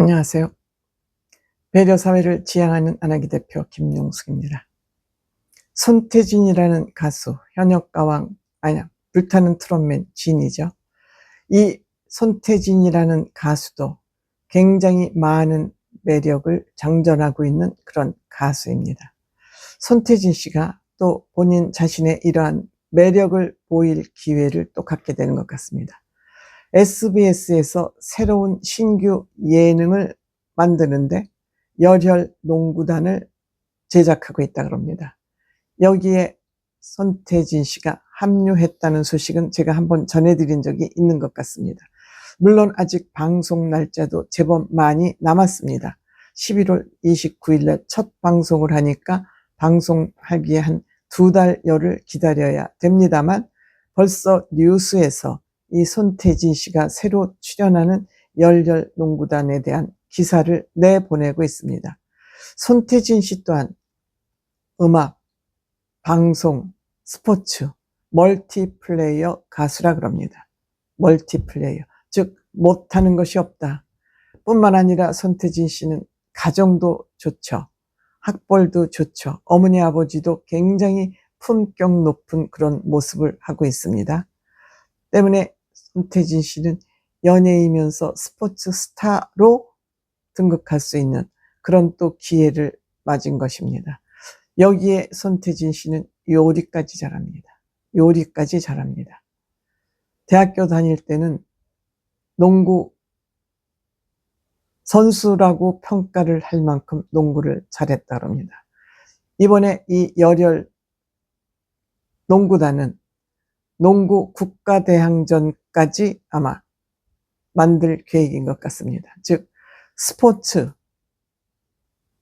안녕하세요. 배려사회를 지향하는 안하기 대표 김용숙입니다. 손태진이라는 가수, 현역 가왕, 아니야, 불타는 트롯맨 진이죠. 이 손태진이라는 가수도 굉장히 많은 매력을 장전하고 있는 그런 가수입니다. 손태진 씨가 또 본인 자신의 이러한 매력을 보일 기회를 또 갖게 되는 것 같습니다. SBS에서 새로운 신규 예능을 만드는데 열혈 농구단을 제작하고 있다 그럽니다. 여기에 손태진 씨가 합류했다는 소식은 제가 한번 전해드린 적이 있는 것 같습니다. 물론 아직 방송 날짜도 제법 많이 남았습니다. 11월 29일에 첫 방송을 하니까 방송하기에 한 두 달여를 기다려야 됩니다만 벌써 뉴스에서 이 손태진 씨가 새로 출연하는 열렬 농구단에 대한 기사를 내보내고 있습니다. 손태진 씨 또한 음악, 방송, 스포츠, 멀티플레이어 가수라 그럽니다. 멀티플레이어. 즉, 못하는 것이 없다. 뿐만 아니라 손태진 씨는 가정도 좋죠. 학벌도 좋죠. 어머니, 아버지도 굉장히 품격 높은 그런 모습을 하고 있습니다. 때문에 손태진 씨는 연예이면서 스포츠 스타로 등극할 수 있는 그런 또 기회를 맞은 것입니다. 여기에 손태진 씨는 요리까지 잘합니다. 요리까지 잘합니다. 대학교 다닐 때는 농구 선수라고 평가를 할 만큼 농구를 잘했다 합니다. 이번에 이 열혈 농구단은 농구 국가대항전까지 아마 만들 계획인 것 같습니다. 즉, 스포츠,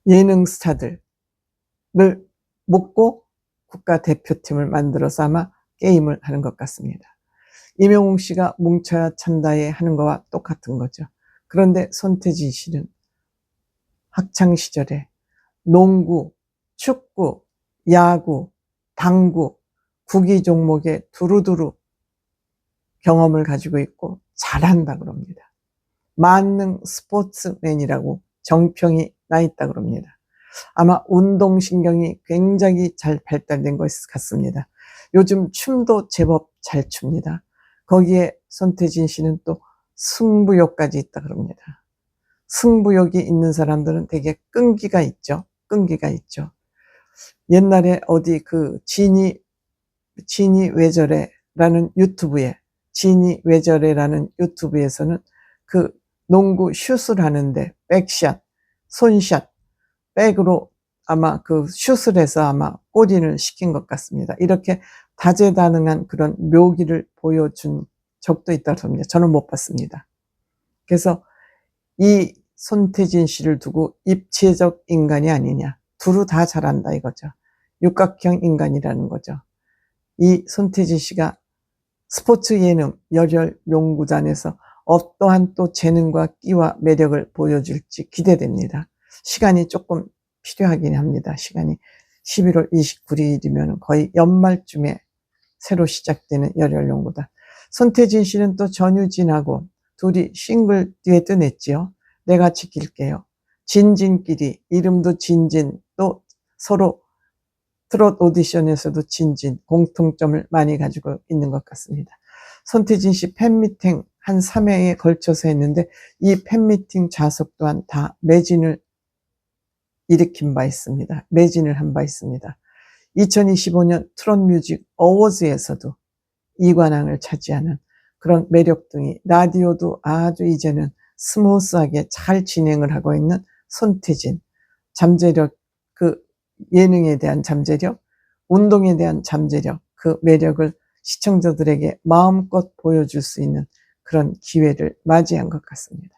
예능 스타들을 묶고 국가대표팀을 만들어서 아마 게임을 하는 것 같습니다. 이명웅 씨가 뭉쳐야 찬다에 하는 거와 똑같은 거죠. 그런데 손태진 씨는 학창 시절에 농구, 축구, 야구, 당구, 구기 종목에 두루두루 경험을 가지고 있고 잘한다 그럽니다. 만능 스포츠맨이라고 정평이 나 있다 그럽니다. 아마 운동신경이 굉장히 잘 발달된 것 같습니다. 요즘 춤도 제법 잘 춥니다. 거기에 손태진 씨는 또 승부욕까지 있다 그럽니다. 승부욕이 있는 사람들은 되게 끈기가 있죠. 끈기가 있죠. 옛날에 어디 그 진이 진이 왜 저래? 라는 유튜브에, 진이 왜 저래? 라는 유튜브에서는 그 농구 슛을 하는데, 백샷, 손샷, 백으로 아마 그 슛을 해서 아마 골인을 시킨 것 같습니다. 이렇게 다재다능한 그런 묘기를 보여준 적도 있다고 합니다. 저는 못 봤습니다. 그래서 이 손태진 씨를 두고 입체적 인간이 아니냐. 두루 다 잘한다 이거죠. 육각형 인간이라는 거죠. 이 손태진 씨가 스포츠 예능 열혈 용구단에서 어떠한 또 재능과 끼와 매력을 보여줄지 기대됩니다. 시간이 조금 필요하긴 합니다. 시간이 11월 29일이면 거의 연말쯤에 새로 시작되는 열혈 용구단. 손태진 씨는 또 전유진하고 둘이 싱글 듀엣도 냈지요. 내가 지킬게요. 진진끼리 이름도 진진 또 서로 트롯 오디션에서도 진진 공통점을 많이 가지고 있는 것 같습니다. 손태진 씨 팬미팅 한 3회에 걸쳐서 했는데 이 팬미팅 좌석 또한 다 매진을 일으킨 바 있습니다. 매진을 한 바 있습니다. 2025년 트롯 뮤직 어워즈에서도 이관왕을 차지하는 그런 매력 등이 라디오도 아주 이제는 스무스하게 잘 진행을 하고 있는 손태진 잠재력 그 예능에 대한 잠재력, 운동에 대한 잠재력, 그 매력을 시청자들에게 마음껏 보여줄 수 있는 그런 기회를 맞이한 것 같습니다.